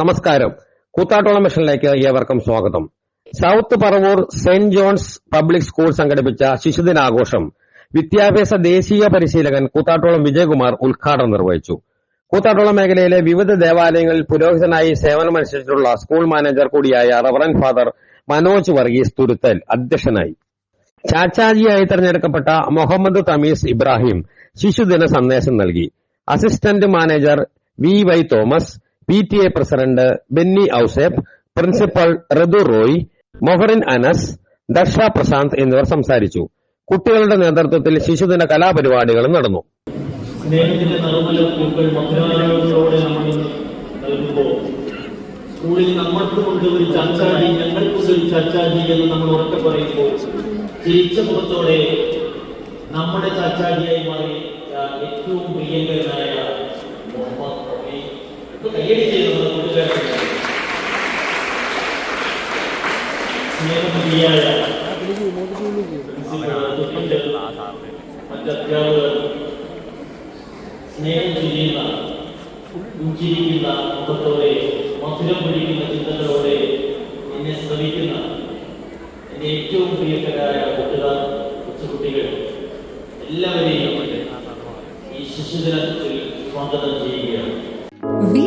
നമസ്കാരം. കൂത്താട്ടോളം മിഷനിലേക്ക് ഏവർക്കും സ്വാഗതം. South Paravur saint John's public school സംഘടിപ്പിച്ച ശിശുദിനാഘോഷം വിദ്യാഭ്യാസ ദേശീയ പരിശീലകൻ കൂത്താട്ടോളം വിജയകുമാർ ഉദ്ഘാടനം നിർവഹിച്ചു. കൂത്താട്ടോളം മേഖലയിലെ വിവിധ ദേവാലയങ്ങളിൽ പുരോഹിതനായി സേവനമനുഷ്ഠിച്ചിട്ടുള്ള സ്കൂൾ മാനേജർ കൂടിയായ റവറൻ ഫാദർ മനോജ് വർഗീസ് തുരുത്തൽ അധ്യക്ഷനായി. ചാച്ചാജിയായി തെരഞ്ഞെടുക്കപ്പെട്ട മുഹമ്മദ് തമീസ് ഇബ്രാഹിം ശിശുദിന സന്ദേശം നൽകി. Assistant manager V Y Thomas P T A president Benny Ouseph principal റദു Roy മൊഹറിൻ Anas Darsha Prashanth എന്നിവർ സംസാരിച്ചു. കുട്ടികളുടെ നേതൃത്വത്തിൽ ശിശുദിന കലാപരിപാടികളും നടന്നു. സ്നേഹത്തിന്റെ നറുമല പൂക്കൾ മധുരാനോടെ നമ്മൾ നൽകുമ്പോൾ സ്കൂളിൽ നമ്മൾക്കുമുണ്ട് ഒരു ചർച്ചാജി ഞങ്ങൾക്കുണ്ട് ഒരു ചർച്ചാജി എന്ന് നമ്മൾ ഉറക്കെ പറയുമ്പോൾ ചിരിച്ച മുഖത്തോടെ നമ്മുടെ ചർച്ചാജിയായി മാറി ഏറ്റവും പ്രിയങ്കരനായ മുഹമ്മദ് റഫീ. ഇത് കയ്യടി ചെയ്ത് നമ്മുടെ കൂട്ടുകാരൻ സ്നേഹപ്രിയായ പ്രിൻസിപ്പൽ, ടീച്ചർ, മറ്റ് അധ്യാപകർ സ്നേഹം ചെയ്യുന്ന പുഞ്ചിരിക്കുന്ന മുഖത്തോടെ മധുരം പിടിക്കുന്ന ചിന്തകളോടെ എന്നെ ശ്രമിക്കുന്ന എന്റെ ഏറ്റവും പ്രിയങ്കരായ കൂട്ടുകാർ കൊച്ചുകുട്ടികൾ എല്ലാവരെയും ഈ ശിശുദിനത്തിൽ സ്വാഗതം ചെയ്യുകയാണ്